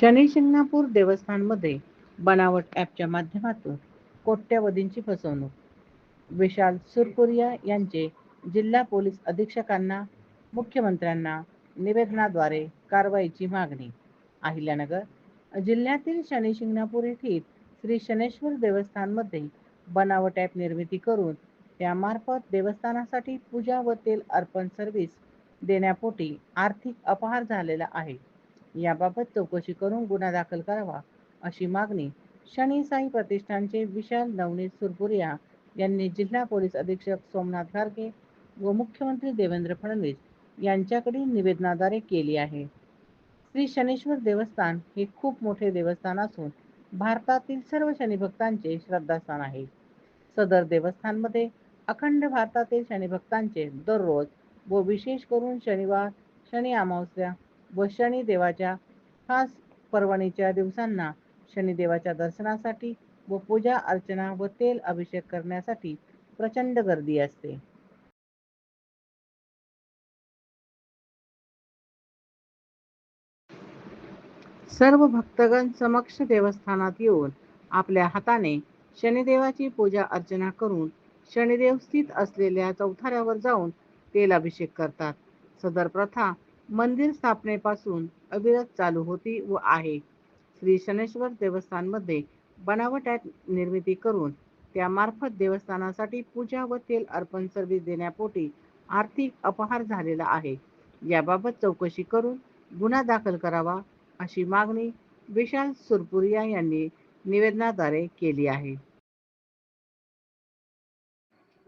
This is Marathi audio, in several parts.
शनिशिंगणापूर देवस्थानमध्ये बनावट ॲपच्या माध्यमातून कोट्यवधींची फसवणूक. विशाल सुरपुरिया यांचे जिल्हा पोलीस अधीक्षकांना मुख्यमंत्र्यांना निवेदनाद्वारे कारवाईची मागणी. अहिल्यानगर जिल्ह्यातील शनिशिंगणापूर येथील श्री शनेश्वर देवस्थानमध्ये बनावट ॲप निर्मिती करून त्यामार्फत देवस्थानासाठी पूजा व तेल अर्पण सर्व्हिस देण्यापोटी आर्थिक अपहार झालेला आहे. याबाबत चौकशी करून गुन्हा दाखल करावा अशी मागणी शनी साई प्रतिष्ठानचे विशाल नवनीत सुरपुरिया यांनी जिल्हा पोलीस अधीक्षक सोमनाथ खारगे व मुख्यमंत्री देवेंद्र फडणवीस यांच्याकडे निवेदनाद्वारे केली आहे. श्री शनेश्वर देवस्थान हे खूप मोठे देवस्थान असून भारतातील सर्व शनिभक्तांचे श्रद्धास्थान आहे. सदर देवस्थानमध्ये अखंड भारतातील शनिभक्तांचे दररोज व विशेष करून शनिवार शनी अमावस्या व शनिदेवाच्या खास पर्वणीच्या दिवसांना शनिदेवाच्या दर्शनासाठी व पूजा अर्चना व तेल अभिषेक करण्यासाठी प्रचंड गर्दी असते. सर्व भक्तगण समक्ष देवस्थानात येऊन आपल्या हाताने शनिदेवाची पूजा अर्चना करून शनिदेव स्थित असलेल्या चौथाऱ्यावर जाऊन तेल अभिषेक करतात. सदर प्रथा मंदिर स्थापनेपासून अविरत चालू होती व आहे. श्री शनेश्वर देवस्थानमध्ये बनावट निर्मिती करून त्यामार्फत देवस्थानासाठी पूजा व तेल अर्पण सर्व्हिस देण्यापोटी आर्थिक अपहार झालेला आहे. याबाबत चौकशी करून गुन्हा दाखल करावा अशी मागणी विशाल सुरपुरिया यांनी निवेदनाद्वारे केली आहे.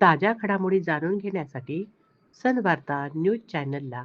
ताज्या घडामोडी जाणून घेण्यासाठी सनवार्ता न्यूज चॅनलला